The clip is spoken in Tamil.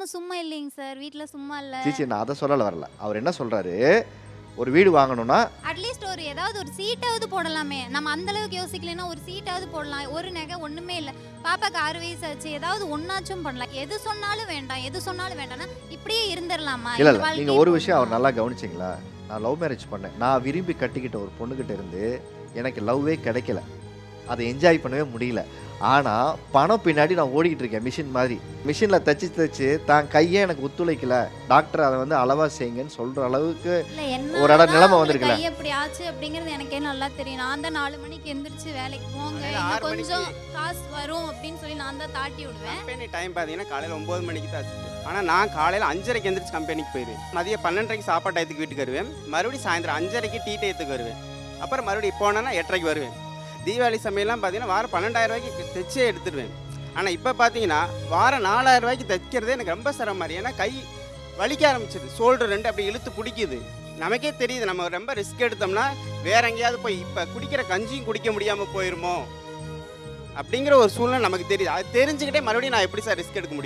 நம்ம சும்மா இல்லைங்க சார். வீட்ல சும்மா இல்ல. சீச்சி நான் அதை சொல்லல வரல. அவர் என்ன சொல்றாரு? ஒரு வீடு வாங்கணும்னா அட்லீஸ்ட் ஒரு ஏதாவது ஒரு சீட்டாவது போடலாமே. நம்ம அந்த அளவுக்கு யோசிக்கலைன்னா ஒரு சீட்டாவது போடலாம். ஒரு நகை ஒண்ணுமே இல்ல. பாப்பாக்கு ஆறு வயசு ஆச்சு. ஏதாவது ஒன்னாச்சும் பண்ணலாம். எது சொன்னாலும் வேண்டாம். எது சொன்னாலும் வேண்டாம்னா இப்படியே இருந்துடலாமா இல்ல இல்ல. நீங்க ஒரு விஷயம் அவர்? நல்லா கவனிச்சிங்களா? நான் லவ் மேரேஜ் பண்ணேன். நான் விரும்பி கட்டிக்கிட்ட ஒரு பொண்ணுகிட்ட இருந்து எனக்கு லவ்வே கிடைக்கல. அதை என்ஜாய் பண்ணவே முடியல. ஆனால் பணம் பின்னாடி நான் ஓடிக்கிட்டு இருக்கேன் மிஷின் மாதிரி. மிஷினில் தச்சு தச்சு தான் கையே எனக்கு ஒத்துழைக்கல. டாக்டர் அதை வந்து அளவா செய்யுங்கன்னு சொல்கிற அளவுக்கு ஒரு இடம் நிலைமை வந்திருக்குல்ல. கை எப்படி ஆச்சு அப்படிங்கிறது எனக்கே நல்லா தெரியும். நான் தான் நாலு மணிக்கு எந்திரிச்சு வேலைக்கு போங்க கொஞ்சம் காசு வரும் அப்படின்னு சொல்லி நான் தான் தாட்டி விடுவேன். கம்பெனி டைம் பார்த்தீங்கன்னா காலையில் ஒம்பது மணிக்கு தான் ஆச்சு. ஆனால் நான் காலையில் அஞ்சரைக்கு எந்திரிச்சு கம்பெனிக்கு போயிடுவேன் மதியம் பன்னெண்டரைக்கு சாப்பாடு டயத்துக்கு வீட்டுக்கு வருவேன். மறுபடியும் சாயந்தரம் அஞ்சரைக்கு டீ டயத்துக்கு வருவேன். அப்புறம் மறுபடியும் போனேன்னா எட்டரைக்கு வருவேன். தீபாவளி சமையல்லாம் பார்த்தீங்கன்னா வாரம் பன்னெண்டாயிரம் ரூபாய்க்கு தைச்சே எடுத்துடுவேன். ஆனால் இப்போ பார்த்தீங்கன்னா வாரம் நாலாயிரம் ரூபாய்க்கு தைக்கிறதே எனக்கு ரொம்ப சிரமம் மாதிரி. ஏன்னா கை வலிக்க ஆரம்பிச்சிது ஷோல்டர் ரெண்டு அப்படி இழுத்து பிடிக்குது. நமக்கே தெரியுது. நம்ம ரொம்ப ரிஸ்க் எடுத்தோம்னா வேற எங்கேயாவது போய் இப்போ குடிக்கிற கஞ்சியும் குடிக்க முடியாமல் போயிருமோ? அப்படிங்கிற ஒரு சூழ்நிலை நமக்கு தெரியுது. அது தெரிஞ்சுக்கிட்டே மறுபடியும் நான் எப்படி சார் ரிஸ்க் எடுக்க முடியும்?